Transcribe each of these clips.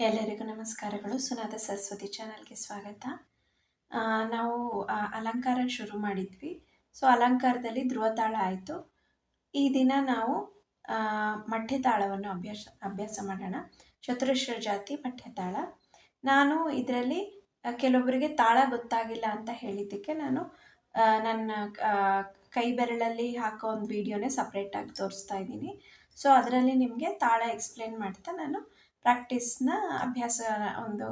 ಎಲ್ಲರಿಗೂ ನಮಸ್ಕಾರಗಳು. ಸುನಾದ ಸರಸ್ವತಿ ಚಾನಲ್ಗೆ ಸ್ವಾಗತ. ನಾವು ಅಲಂಕಾರ ಶುರು ಮಾಡಿದ್ವಿ. ಸೊ, ಅಲಂಕಾರದಲ್ಲಿ ಧ್ರುವತಾಳ ಆಯಿತು. ಈ ದಿನ ನಾವು ಮಠ್ಯ ತಾಳವನ್ನು ಅಭ್ಯಾಸ ಅಭ್ಯಾಸ ಮಾಡೋಣ. ಚತುರಶ್ರ ಜಾತಿ ಮಠ್ಯ ತಾಳ ನಾನು ಇದರಲ್ಲಿ ಕೆಲವೊಬ್ಬರಿಗೆ ತಾಳ ಗೊತ್ತಾಗಿಲ್ಲ ಅಂತ ಹೇಳಿದ್ದಕ್ಕೆ ನಾನು ನನ್ನ ಕೈ ಬೆರಳಲ್ಲಿ ಹಾಕೋ ಒಂದು ವಿಡಿಯೋನೇ ಸಪ್ರೇಟಾಗಿ ತೋರಿಸ್ತಾ ಇದ್ದೀನಿ. ಸೊ, ಅದರಲ್ಲಿ ನಿಮಗೆ ತಾಳ ಎಕ್ಸ್ಪ್ಲೇನ್ ಮಾಡ್ತಾ ನಾನು ಪ್ರಾಕ್ಟೀಸ್ನ ಅಭ್ಯಾಸ ಒಂದು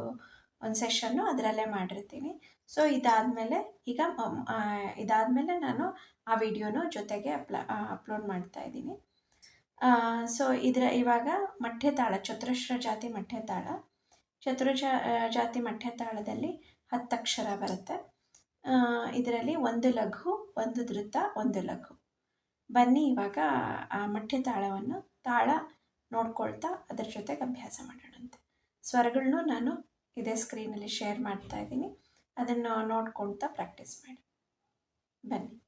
ಒಂದು ಸೆಷನ್ನು ಅದರಲ್ಲೇ ಮಾಡಿರ್ತೀನಿ. ಸೊ ಇದಾದಮೇಲೆ ಈಗ ಇದಾದಮೇಲೆ ನಾನು ಆ ವಿಡಿಯೋನು ಜೊತೆಗೆ ಅಪ್ಲ ಅಪ್ಲೋಡ್ ಮಾಡ್ತಾ ಇದ್ದೀನಿ. ಸೊ ಇದರ, ಇವಾಗ ಮಠ್ಯ ತಾಳ ಚತುರಶ್ರ ಜಾತಿ ಮಠ್ಯ ತಾಳ ಚತುರ ಜಾತಿ ಮಠ್ಯ ತಾಳದಲ್ಲಿ ಹತ್ತಕ್ಷರ ಬರುತ್ತೆ. ಇದರಲ್ಲಿ ಒಂದು ಲಘು, ಒಂದು ಧೃತ ಒಂದು ಲಘು. ಬನ್ನಿ ಇವಾಗ ಆ ಮಠ್ಯ ತಾಳವನ್ನು ತಾಳ ನೋಡ್ಕೊಳ್ತಾ ಅದರ ಜೊತೆಗೆ ಅಭ್ಯಾಸ ಮಾಡೋಣಂತೆ. ಸ್ವರಗಳನ್ನು ನಾನು ಇದೇ ಸ್ಕ್ರೀನಲ್ಲಿ ಶೇರ್ ಮಾಡ್ತಾ ಇದ್ದೀನಿ. ಅದನ್ನು ನೋಡ್ಕೊಳ್ತಾ ಪ್ರಾಕ್ಟೀಸ್ ಮಾಡಿ. ಬನ್ನಿ.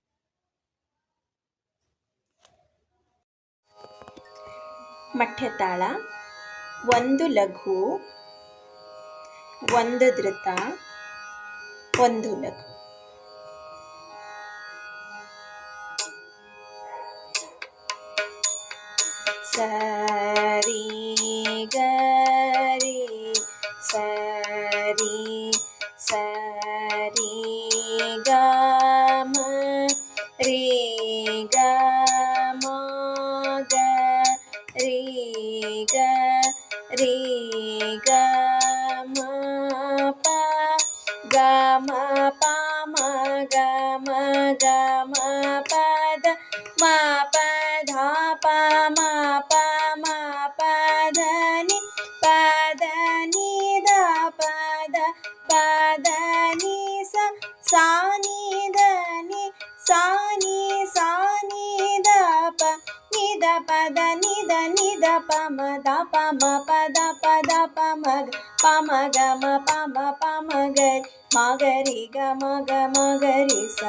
ಮಠ್ಯ ತಾಳ, ಒಂದು ಲಘು, ಒಂದು ಧೃತ ಒಂದು ಲಘು. சரி கரி சரி சரி கம ரே கமாக ரே க ரே கம ப கம பம கம கம ப ಪ ದ ಪ ಮ ಗ ಪ ಮ ಗ ಮ ಪ ಮ ಪ ಮ ಗ ರಿ ಮ ಗ ರಿ ಗ ಮ ಗ ಮ ಗ ರಿ ಸ